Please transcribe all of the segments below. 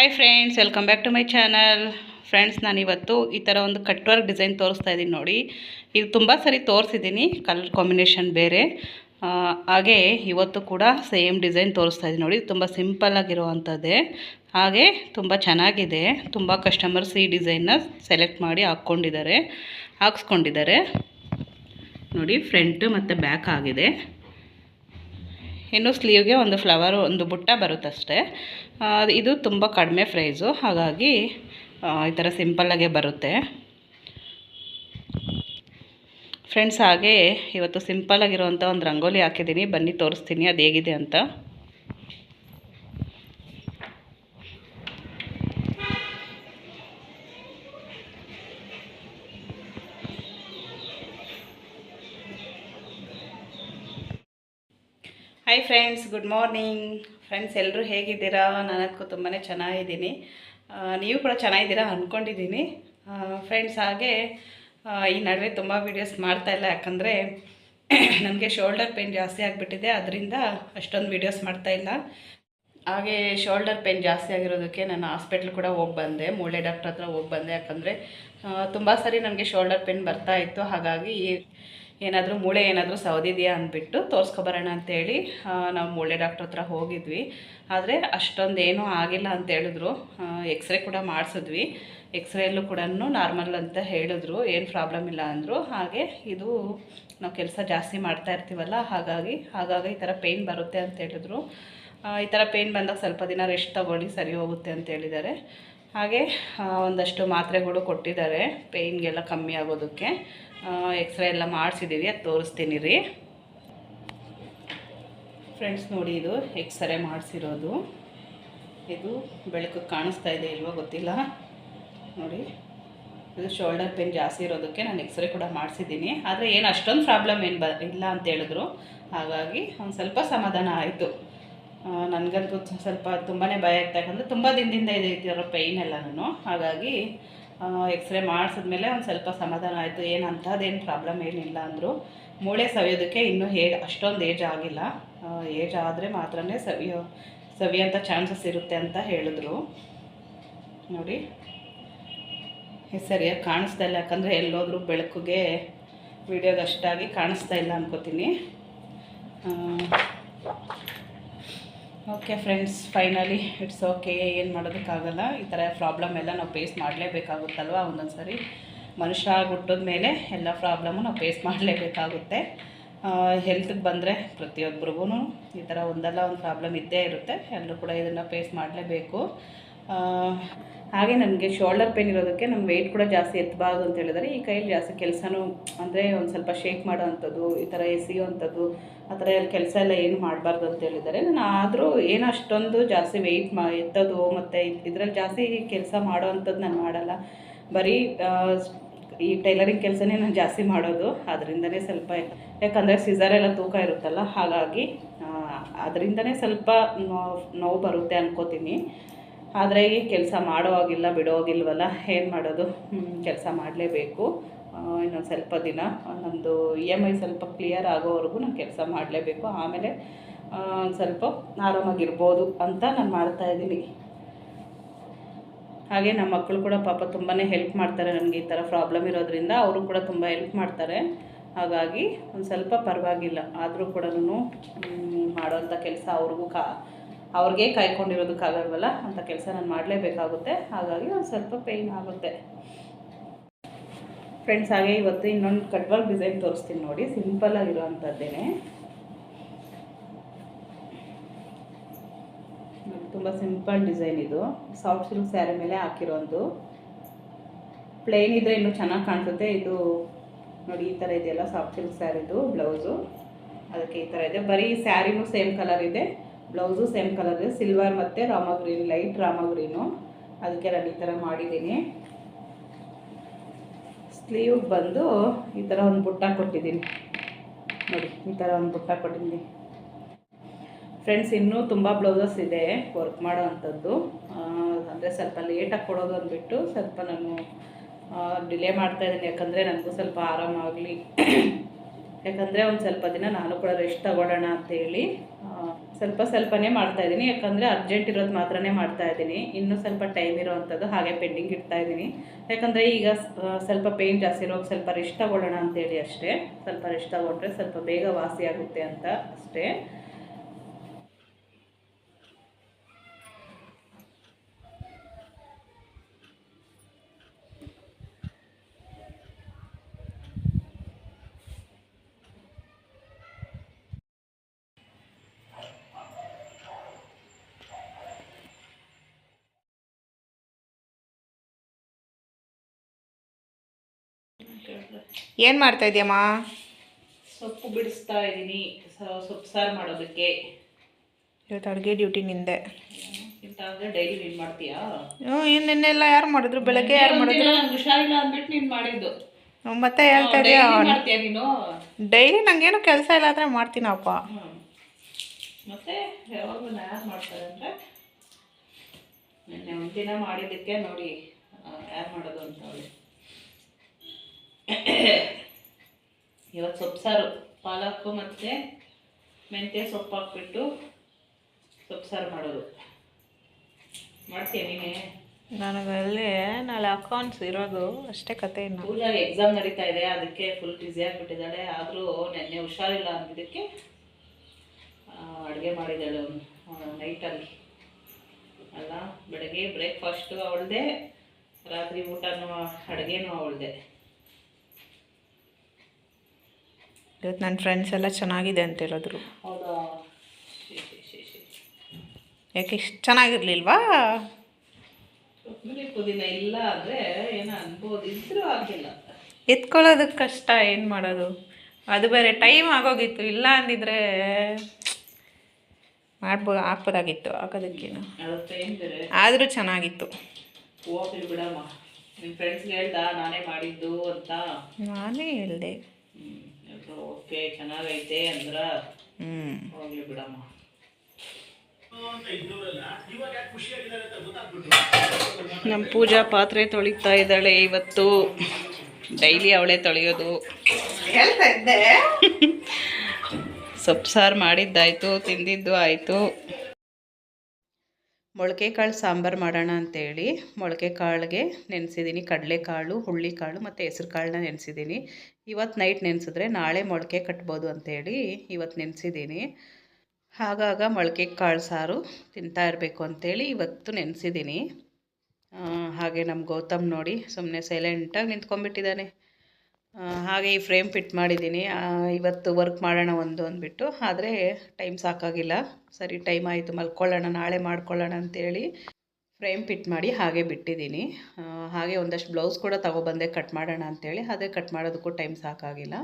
Hi friends welcome back to my channel friends ನಾನಿವತ್ತು ಈ ಥರ ಒಂದು ಕಟ್ ವರ್ಕ್ ಡಿಸೈನ್ ತೋರಿಸ್ತಾ ಇದ್ದೀನಿ ನೋಡಿ. ಇದು ತುಂಬ ಸರಿ ತೋರಿಸಿದ್ದೀನಿ ಕಲರ್ ಕಾಂಬಿನೇಷನ್ ಬೇರೆ. ಹಾಗೆ ಇವತ್ತು ಕೂಡ ಸೇಮ್ ಡಿಸೈನ್ ತೋರಿಸ್ತಾ ಇದ್ದೀನಿ ನೋಡಿ. ತುಂಬ ಸಿಂಪಲ್ ಆಗಿರುವಂಥದ್ದೇ. ಹಾಗೆ ತುಂಬ ಚೆನ್ನಾಗಿದೆ. ತುಂಬ ಕಸ್ಟಮರ್ಸ್ ಈ ಡಿಸೈನ್ನ ಸೆಲೆಕ್ಟ್ ಮಾಡಿ ಹಾಕ್ಕೊಂಡಿದ್ದಾರೆ, ಹಾಕ್ಸ್ಕೊಂಡಿದ್ದಾರೆ. ನೋಡಿ ಫ್ರಂಟ್ ಮತ್ತು ಬ್ಯಾಕ್ ಆಗಿದೆ. ಇನ್ನು ಸ್ಲೀವ್ಗೆ ಒಂದು ಫ್ಲವರ್, ಒಂದು ಬುಟ್ಟ ಬರುತ್ತಷ್ಟೇ. ಇದು ತುಂಬ ಕಡಿಮೆ ಪ್ರೈಸು, ಹಾಗಾಗಿ ಈ ಥರ ಸಿಂಪಲ್ಲಾಗೆ ಬರುತ್ತೆ. ಫ್ರೆಂಡ್ಸ್, ಹಾಗೆ ಇವತ್ತು ಸಿಂಪಲ್ಲಾಗಿರುವಂಥ ಒಂದು ರಂಗೋಲಿ ಹಾಕಿದ್ದೀನಿ. ಬನ್ನಿ, ತೋರಿಸ್ತೀನಿ, ಅದು ಹೇಗಿದೆ ಅಂತ. Hi friends good morning friends ಎಲ್ಲರೂ ಹೇಗಿದ್ದೀರಾ? ನಾನದಕ್ಕೂ ತುಂಬಾ ಚೆನ್ನಾಗಿದ್ದೀನಿ. ನೀವು ಕೂಡ ಚೆನ್ನಾಗಿದ್ದೀರಾ ಅಂದ್ಕೊಂಡಿದ್ದೀನಿ ಫ್ರೆಂಡ್ಸ್ ಹಾಗೆ ಈ ನಡುವೆ ತುಂಬ ವೀಡಿಯೋಸ್ ಮಾಡ್ತಾ ಇಲ್ಲ. ಯಾಕಂದರೆ ನನಗೆ ಶೋಲ್ಡರ್ ಪೇನ್ ಜಾಸ್ತಿ ಆಗಿಬಿಟ್ಟಿದೆ. ಅದರಿಂದ ಅಷ್ಟೊಂದು ವೀಡಿಯೋಸ್ ಮಾಡ್ತಾ ಇಲ್ಲ. ಹಾಗೆ ಶೋಲ್ಡರ್ ಪೇನ್ ಜಾಸ್ತಿ ಆಗಿರೋದಕ್ಕೆ ನಾನು ಹಾಸ್ಪಿಟ್ಲ್ ಕೂಡ ಹೋಗಿ ಬಂದೆ. ಮೂಳೆ ಡಾಕ್ಟ್ರ್ ಹತ್ರ ಹೋಗಿ ಬಂದೆ. ಯಾಕಂದರೆ ತುಂಬ ಸರಿ ನನಗೆ ಶೋಲ್ಡರ್ ಪೇನ್ ಬರ್ತಾ ಇತ್ತು. ಹಾಗಾಗಿ ಏನಾದರೂ ಮೂಳೆ ಏನಾದರೂ ಸವದಿದೆಯಾ ಅಂದ್ಬಿಟ್ಟು ತೋರಿಸ್ಕೊಬರೋಣ ಅಂತೇಳಿ ನಾವು ಮೂಳೆ ಡಾಕ್ಟ್ರ್ ಹತ್ರ ಹೋಗಿದ್ವಿ. ಆದರೆ ಅಷ್ಟೊಂದು ಏನೂ ಆಗಿಲ್ಲ ಅಂತ ಹೇಳಿದ್ರು. ಎಕ್ಸ್ರೇ ಕೂಡ ಮಾಡಿಸಿದ್ವಿ. ಎಕ್ಸ್ರೇಯಲ್ಲೂ ಕೂಡ ನಾರ್ಮಲ್ ಅಂತ ಹೇಳಿದ್ರು. ಏನು ಪ್ರಾಬ್ಲಮ್ ಇಲ್ಲ ಅಂದರು. ಹಾಗೆ ಇದು ನಾವು ಕೆಲಸ ಜಾಸ್ತಿ ಮಾಡ್ತಾ ಇರ್ತೀವಲ್ಲ, ಹಾಗಾಗಿ ಹಾಗಾಗಿ ಈ ಥರ ಪೇಯ್ನ್ ಬರುತ್ತೆ ಅಂತ ಹೇಳಿದ್ರು. ಈ ಥರ ಪೇಯ್ನ್ ಬಂದಾಗ ಸ್ವಲ್ಪ ದಿನ ರೆಸ್ಟ್ ತಗೊಳ್ಳಿ, ಸರಿ ಹೋಗುತ್ತೆ ಅಂತ ಹೇಳಿದ್ದಾರೆ. ಹಾಗೆ ಒಂದಷ್ಟು ಮಾತ್ರೆಗಳು ಕೊಟ್ಟಿದ್ದಾರೆ, ಪೇಯ್ನ್ಗೆಲ್ಲ ಕಮ್ಮಿ ಆಗೋದಕ್ಕೆ. ಎಕ್ಸ್ರೇ ಎಲ್ಲ ಮಾಡಿಸಿದ್ದೀವಿ ಅದು ತೋರಿಸ್ತೀನಿ ರೀ. ಫ್ರೆಂಡ್ಸ್ ನೋಡಿ ಇದು ಎಕ್ಸ್ರೇ ಮಾಡಿಸಿರೋದು. ಇದು ಬೆಳಕು ಕಾಣಿಸ್ತಾ ಇದೆ ಇಲ್ವೋ ಗೊತ್ತಿಲ್ಲ. ನೋಡಿ, ಇದು ಶೋಲ್ಡರ್ ಪೇನ್ ಜಾಸ್ತಿ ಇರೋದಕ್ಕೆ ನಾನು ಎಕ್ಸ್ರೇ ಕೂಡ ಮಾಡಿಸಿದ್ದೀನಿ. ಆದರೆ ಏನು ಅಷ್ಟೊಂದು ಪ್ರಾಬ್ಲಮ್ ಏನು ಬ ಇಲ್ಲ ಅಂತ ಹೇಳಿದ್ರು. ಹಾಗಾಗಿ ಒಂದು ಸ್ವಲ್ಪ ಸಮಾಧಾನ ಆಯಿತು. ನನಗಂತೂ ಸ್ವಲ್ಪ ತುಂಬಾ ಭಯ ಆಗ್ತಾ ಯಾಕಂದರೆ ತುಂಬ ದಿನದಿಂದ ಇದೆ, ಇದರ ಪೇಯ್ನ್ ಎಲ್ಲ ನಾನು ಹಾಗಾಗಿ ಎಕ್ಸ್ರೇ ಮಾಡಿಸಿದ್ಮೇಲೆ ಒಂದು ಸ್ವಲ್ಪ ಸಮಾಧಾನ ಆಯಿತು. ಏನು ಅಂಥದ್ದೇನು ಪ್ರಾಬ್ಲಮ್ ಏನಿಲ್ಲ ಅಂದರು. ಮೂಳೆ ಸವಿಯೋದಕ್ಕೆ ಇನ್ನೂ ಹೇ, ಅಷ್ಟೊಂದು ಏಜ್ ಆಗಿಲ್ಲ. ಏಜ್ ಆದರೆ ಮಾತ್ರನೇ ಸವಿಯೋ ಸವಿಯೋಂಥ ಚಾನ್ಸಸ್ ಇರುತ್ತೆ ಅಂತ ಹೇಳಿದ್ರು. ನೋಡಿ. ಸರಿಯಾಗಿ ಕಾಣಿಸ್ತಾ ಇಲ್ಲ. ಯಾಕಂದರೆ ಎಲ್ಲೋದ್ರೂ ಬೆಳಕಿಗೆ ವಿಡಿಯೋಗೆ ಅಷ್ಟಾಗಿ ಕಾಣಿಸ್ತಾ ಇಲ್ಲ ಅನ್ಕೋತೀನಿ. Okay friends finally it's okay ಏನು ಮಾಡೋದಕ್ಕಾಗಲ್ಲ. ಈ ಥರ ಪ್ರಾಬ್ಲಮ್ ಎಲ್ಲ ನಾವು ಫೇಸ್ ಮಾಡಲೇಬೇಕಾಗುತ್ತಲ್ವ? ಒಂದೊಂದು ಸರಿ ಮನುಷ್ಯ ಹುಟ್ಟಿದ ಮೇಲೆ ಎಲ್ಲ ಪ್ರಾಬ್ಲಮ್ಮು ನಾವು ಫೇಸ್ ಮಾಡಲೇಬೇಕಾಗುತ್ತೆ. ಹೆಲ್ತ್ಗೆ ಬಂದರೆ ಪ್ರತಿಯೊಬ್ಬರಿಗೂ ಈ ಥರ ಒಂದಲ್ಲ, ಒಂದು ಪ್ರಾಬ್ಲಮ್ ಇದ್ದೇ ಇರುತ್ತೆ. ಎಲ್ಲರೂ ಕೂಡ ಇದನ್ನು ಫೇಸ್ ಮಾಡಲೇಬೇಕು. ಹಾಗೆ ನನಗೆ ಶೋಲ್ಡರ್ ಪೇನ್ ಇರೋದಕ್ಕೆ ನಮ್ಮ ವೆಯ್ಟ್ ಕೂಡ ಜಾಸ್ತಿ ಎತ್ತಬಾರ್ದು ಅಂತ ಹೇಳಿದರೆ. ಈ ಕೈಯಲ್ಲಿ ಜಾಸ್ತಿ ಕೆಲಸನೂ ಅಂದರೆ ಒಂದು ಸ್ವಲ್ಪ ಶೇಕ್ ಮಾಡೋ ಅಂಥದ್ದು ಈ ಥರ ಎಸೆಯುವಂಥದ್ದು, ಆ ಥರ ಕೆಲಸ ಎಲ್ಲ ಏನು ಮಾಡಬಾರ್ದು ಅಂತ ಹೇಳಿದರೆ. ನಾನು ಆದರೂ ಏನು ಅಷ್ಟೊಂದು ಜಾಸ್ತಿ ವೆಯ್ಟ್ ಮಾ, ಎತ್ತೋದು ಮತ್ತು ಇದರಲ್ಲಿ ಜಾಸ್ತಿ ಕೆಲಸ ಮಾಡೋ ಅಂಥದ್ದು ನಾನು ಮಾಡಲ್ಲ. ಬರೀ ಈ ಟೈಲರಿಂಗ್ ಕೆಲಸನೇ ನಾನು ಜಾಸ್ತಿ ಮಾಡೋದು. ಅದರಿಂದನೇ ಸ್ವಲ್ಪ, ಯಾಕಂದರೆ ಸಿಸರ್ ಎಲ್ಲ ತೂಕ ಇರುತ್ತಲ್ಲ, ಹಾಗಾಗಿ ಅದರಿಂದನೇ ಸ್ವಲ್ಪ ನೋವು ಬರುತ್ತೆ ಅನ್ಕೋತೀನಿ. ಆದರೆ ಈ ಕೆಲಸ ಮಾಡೋ ಹಾಗಿಲ್ಲ ಬಿಡೋ ಹಾಗಿಲ್ವಲ್ಲ ಏನು ಮಾಡೋದು? ಕೆಲಸ ಮಾಡಲೇಬೇಕು. ಇನ್ನೊಂದು ಸ್ವಲ್ಪ ದಿನ ನಮ್ಮದು ಇ ಎಂ ಐ ಸ್ವಲ್ಪ ಕ್ಲಿಯರ್ ಆಗೋವರೆಗೂ ನಾನು ಕೆಲಸ ಮಾಡಲೇಬೇಕು. ಆಮೇಲೆ ಒಂದು ಸ್ವಲ್ಪ ಆರಾಮಾಗಿರ್ಬೋದು ಅಂತ ನಾನು ಮಾಡ್ತಾಯಿದ್ದೀನಿ ಹಾಗೆ ನಮ್ಮ ಮಕ್ಕಳು ಕೂಡ ಪಾಪ ತುಂಬಾ ಹೆಲ್ಪ್ ಮಾಡ್ತಾರೆ ನನಗೆ ಈ ಥರ ಪ್ರಾಬ್ಲಮ್ ಇರೋದ್ರಿಂದ. ಅವರು ಕೂಡ ತುಂಬ ಹೆಲ್ಪ್ ಮಾಡ್ತಾರೆ. ಹಾಗಾಗಿ ಒಂದು ಸ್ವಲ್ಪ ಪರವಾಗಿಲ್ಲ. ಆದರೂ ಕೂಡ ಮಾಡೋಂಥ ಕೆಲಸ ಅವ್ರಿಗೂ ಕಾ ಅವ್ರಿಗೆ ಕಾಯ್ಕೊಂಡಿರೋದಕ್ಕಾಗಲ್ವಲ್ಲ ಅಂತ ಕೆಲಸ ನಾನು ಮಾಡಲೇಬೇಕಾಗುತ್ತೆ. ಹಾಗಾಗಿ ಒಂದು ಸ್ವಲ್ಪ ಪೇಯ್ನ್ ಆಗುತ್ತೆ. ಫ್ರೆಂಡ್ಸ್ ಹಾಗೆ ಇವತ್ತು ಇನ್ನೊಂದು ಕಟ್ವಾಗಿ ಡಿಸೈನ್ ತೋರಿಸ್ತೀನಿ ನೋಡಿ. ಸಿಂಪಲ್ ಆಗಿರೋವಂಥದ್ದೇನೆ ತುಂಬ ಸಿಂಪಲ್ ಡಿಸೈನ್ ಇದು. ಸಾಫ್ಟ್ ಸಿಲ್ಕ್ ಸ್ಯಾರಿ ಮೇಲೆ ಹಾಕಿರೋದು. ಪ್ಲೇನ್ ಇದ್ದರೆ ಇನ್ನೂ ಚೆನ್ನಾಗಿ ಕಾಣಿಸುತ್ತೆ. ಇದು ನೋಡಿ, ಈ ಥರ ಇದೆಯಲ್ಲ ಸಾಫ್ಟ್ ಸಿಲ್ಕ್ ಸ್ಯಾರಿದು ಬ್ಲೌಸು ಅದಕ್ಕೆ ಈ ಥರ ಇದೆ. ಬರೀ ಸ್ಯಾರಿನೂ ಸೇಮ್ ಕಲರ್ ಇದೆ. ಬ್ಲೌಸು ಸೇಮ್ ಕಲರ್, ಸಿಲ್ವರ್ ಮತ್ತು rama green, light rama green. ಅದಕ್ಕೆ ನಾನು ಈ ಥರ ಮಾಡಿದ್ದೀನಿ. ಸ್ಲೀವ್ ಬಂದು ಈ ಥರ ಒಂದು ಬುಟ್ಟ ಕೊಟ್ಟಿದ್ದೀನಿ. ನೋಡಿ, ಈ ಥರ ಒಂದು ಬುಟ್ಟ ಕೊಟ್ಟಿದ್ದೀನಿ. ಫ್ರೆಂಡ್ಸ್, ಇನ್ನೂ ತುಂಬ ಬ್ಲೌಸಸ್ ಇದೆ ವರ್ಕ್ ಮಾಡೋ ಅಂಥದ್ದು. ಅಂದರೆ ಸ್ವಲ್ಪ ಲೇಟಾಗಿ ಕೊಡೋದು ಅಂದ್ಬಿಟ್ಟು ಸ್ವಲ್ಪ ನಾನು ಡಿಲೇ ಮಾಡ್ತಾಯಿದ್ದೀನಿ ಯಾಕಂದರೆ ನನಗೂ ಸ್ವಲ್ಪ ಆರಾಮಾಗಲಿ. ಯಾಕಂದರೆ ಒಂದು ಸ್ವಲ್ಪ ದಿನ ನಾನು ಕೂಡ ರೆಸ್ಟ್ ತಗೊಳ್ಳೋಣ ಅಂತೇಳಿ ಸ್ವಲ್ಪ ಸ್ವಲ್ಪನೇ ಮಾಡ್ತಾ ಇದ್ದೀನಿ. ಯಾಕಂದರೆ ಅರ್ಜೆಂಟ್ ಇರೋದು ಮಾತ್ರನೇ ಮಾಡ್ತಾ ಇದ್ದೀನಿ. ಇನ್ನೂ ಸ್ವಲ್ಪ ಟೈಮ್ ಇರೋವಂಥದ್ದು ಹಾಗೆ ಪೆಂಡಿಂಗ್ ಇಡ್ತಾ ಇದ್ದೀನಿ. ಯಾಕಂದರೆ ಈಗ ಸ್ವಲ್ಪ ಪೇಯ್ನ್ ಜಾಸ್ತಿ ಇರೋ ಸ್ವಲ್ಪ ರೆಸ್ಟ್ ತಗೊಳ್ಳೋಣ ಅಂತೇಳಿ ಅಷ್ಟೇ. ಸ್ವಲ್ಪ ರೆಸ್ಟ್ ತಗೊಂಡ್ರೆ ಸ್ವಲ್ಪ ಬೇಗ ವಾಸಿ ಆಗುತ್ತೆ ಅಂತ ಅಷ್ಟೇ. ಏನು ಮಾಡ್ತಾ ಇದೆಯಮ್ಮ? ಸೊಪ್ಪು ಬಿಡಿಸ್ತಾ ಇದ್ದೀನಿ. ಸೊಪ್ಪು ಸಾರು ಮಾಡೋದಕ್ಕೆ. ಇವತ್ತು ಅಡುಗೆ ಡ್ಯೂಟಿ ನಿಂದೆ. ಡೈಲಿ ನೀನು ಮಾಡ್ತೀಯಾ? ಹ್ಞೂ ಏನು ನಿನ್ನೆಲ್ಲ ಯಾರು ಮಾಡಿದ್ರು? ಬೆಳಗ್ಗೆ ಯಾರು ಮಾಡಿದ್ರು? ಹುಷಾರಿಲ್ಲ ಅಂದ್ಬಿಟ್ಟು ನೀನು ಮಾಡಿದ್ದು. ಮತ್ತೆ ಹೇಳ್ತಾ ಇದೆಯಾ? ನೀನು? ಡೈಲಿ ನಂಗೇನು ಕೆಲಸ ಇಲ್ಲ ಆದರೆ ಮಾಡ್ತೀನಪ್ಪ. ಮತ್ತೆ ಯಾವಾಗ ಯಾರು ಮಾಡ್ತಾರೆ ಅಂದರೆ ನಿನ್ನೆ ಒಂದಿನ ಮಾಡಿದ್ದಕ್ಕೆ ನೋಡಿ ಯಾರು ಮಾಡೋದು ಅಂತ ಹೇಳಿ ಇವತ್ತು ಸೊಪ್ಪು ಸಾರು ಪಾಲಕ್ಕು ಮತ್ತು ಮೆಂತ್ಯ ಸೊಪ್ಪು ಹಾಕ್ಬಿಟ್ಟು ಸೊಪ್ಪು ಸಾರು ಮಾಡೋದು ಮಾಡ್ತೀನಿ ನನಗಲ್ಲಿ ನಾಳೆ ಅಕೌಂಟ್ಸ್ ಇರೋದು ಅಷ್ಟೇ ಕತೆ ಇನ್ನು. ಪೂಜಾ ಎಕ್ಸಾಮ್ ನಡೀತಾ ಇದೆ ಅದಕ್ಕೆ ಫುಲ್ ಬ್ಯುಸಿ ಆಗಿಬಿಟ್ಟಿದ್ದಾಳೆ. ಆದರೂ ನೆನ್ನೆ ಹುಷಾರಿಲ್ಲ ಅಂದಿದ್ದಕ್ಕೆ ಅಡುಗೆ ಮಾಡಿದ್ದಾಳೆ ನೈಟಲ್ಲಿ ಅಲ್ಲ. ಬೆಳಗ್ಗೆ ಬ್ರೇಕ್ಫಾಸ್ಟು ಅವಳದೆ ರಾತ್ರಿ ಊಟನೂ ಅಡುಗೆನೂ ಅವಳದೆ. ಇವತ್ತು ನನ್ನ ಫ್ರೆಂಡ್ಸ್ ಎಲ್ಲ ಚೆನ್ನಾಗಿದೆ ಅಂತ ಹೇಳಿದ್ರು. ಯಾಕೆ ಇಷ್ಟು ಚೆನ್ನಾಗಿರ್ಲಿಲ್ವಾ? ಪುದೀನ ಇಲ್ಲ ಆದರೆ ಏನೋ ಅನ್ಬೋದು ಇದ್ರೂ ಆಗಿಲ್ಲ ಎತ್ಕೊಳ್ಳೋದಕ್ಕೆ ಕಷ್ಟ ಏನು ಮಾಡೋದು? ಅದು ಬೇರೆ ಟೈಮ್ ಆಗೋಗಿತ್ತು. ಇಲ್ಲ ಅಂದಿದ್ರೆ ಮಾಡ್ಬೋ ಹಾಕ್ಬೋದಾಗಿತ್ತು ಹಾಕೋದಕ್ಕೇನು. ಆದರೂ ಚೆನ್ನಾಗಿತ್ತು. ಹೋಗ್ಲಿ ಬಿಡಮ್ಮ. ನಿಮ್ಮ ಫ್ರೆಂಡ್ಸ್ಗೆ ಹೇಳ್ದ ನಾನೇ ಮಾಡಿದ್ದು ಅಂತ? ನಾನೇ ಹೇಳಿದೆ. ಓಕೆ ಚೆನ್ನಾಗೈತೆ ಅಂದ್ರ ಹೋಗ್ಲಿ ಬಿಡಮ್ಮ. ನಮ್ಮ ಪೂಜಾ ಪಾತ್ರೆ ತೊಳಿತಾ ಇದ್ದಾಳೆ ಇವತ್ತು. ಡೈಲಿ ಅವಳೆ ತೊಳೆಯೋದು. ಸೊಪ್ಪು ಸಾರು ಮಾಡಿದ್ದಾಯ್ತು ತಿಂದಿದ್ದು ಆಯಿತು. ಮೊಳಕೆ ಕಾಳು ಸಾಂಬಾರು ಮಾಡೋಣ ಅಂತೇಳಿ ಮೊಳಕೆ ಕಾಳಿಗೆ ನೆನೆಸಿದ್ದೀನಿ, ಕಡಲೆಕಾಳು, ಹುಳ್ಳಿಕಾಳು ಮತ್ತು ಹೆಸ್ರು ಕಾಳನ್ನ ನೆನೆಸಿದ್ದೀನಿ. ಇವತ್ತು ನೈಟ್ ನೆನೆಸಿದ್ರೆ ನಾಳೆ ಮೊಳಕೆ ಕಟ್ಬೋದು ಅಂತೇಳಿ ಇವತ್ತು ನೆನೆಸಿದ್ದೀನಿ. ಆಗಾಗ ಮೊಳಕೆ ಕಾಳು ಸಾರು ತಿಂತಾ ಇರಬೇಕು ಅಂತೇಳಿ ಇವತ್ತು ನೆನೆಸಿದ್ದೀನಿ. ಹಾಗೆ ನಮ್ಮ ಗೌತಮ್ ನೋಡಿ ಸುಮ್ಮನೆ ಸೈಲೆಂಟಾಗಿ ನಿಂತ್ಕೊಂಡ್ಬಿಟ್ಟಿದ್ದಾನೆ. ಹಾಗೆ ಈ ಫ್ರೇಮ್ ಫಿಟ್ ಮಾಡಿದ್ದೀನಿ. ಇವತ್ತು ವರ್ಕ್ ಮಾಡೋಣ ಒಂದು ಅಂದ್ಬಿಟ್ಟು. ಆದರೆ ಟೈಮ್ ಸಾಕಾಗಿಲ್ಲ. ಸರಿ, ಟೈಮ್ ಆಯಿತು, ಮಲ್ಕೊಳ್ಳೋಣ, ನಾಳೆ ಮಾಡ್ಕೊಳ್ಳೋಣ ಅಂತೇಳಿ ಫ್ರೇಮ್ ಫಿಟ್ ಮಾಡಿ ಹಾಗೆ ಬಿಟ್ಟಿದ್ದೀನಿ. ಹಾಗೆ ಒಂದಷ್ಟು ಬ್ಲೌಸ್ ಕೂಡ ತಗೊಬಂದೆ ಕಟ್ ಮಾಡೋಣ ಅಂತೇಳಿ. ಅದೇ ಕಟ್ ಮಾಡೋದಕ್ಕೂ ಟೈಮ್ ಸಾಕಾಗಿಲ್ಲ.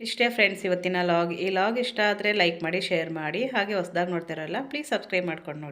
ಇಷ್ಟೇ ಫ್ರೆಂಡ್ಸ್, ಇವತ್ತಿನ ಲಾಗ್. ಈ ಲಾಗ್ ಇಷ್ಟ ಆದರೆ ಲೈಕ್ ಮಾಡಿ, ಶೇರ್ ಮಾಡಿ. ಹಾಗೆ ಹೊಸ್ದಾಗಿ ನೋಡ್ತಿರಲ್ಲ, ಪ್ಲೀಸ್ ಸಬ್ಸ್ಕ್ರೈಬ್ ಮಾಡ್ಕೊಂಡು ನೋಡಿ.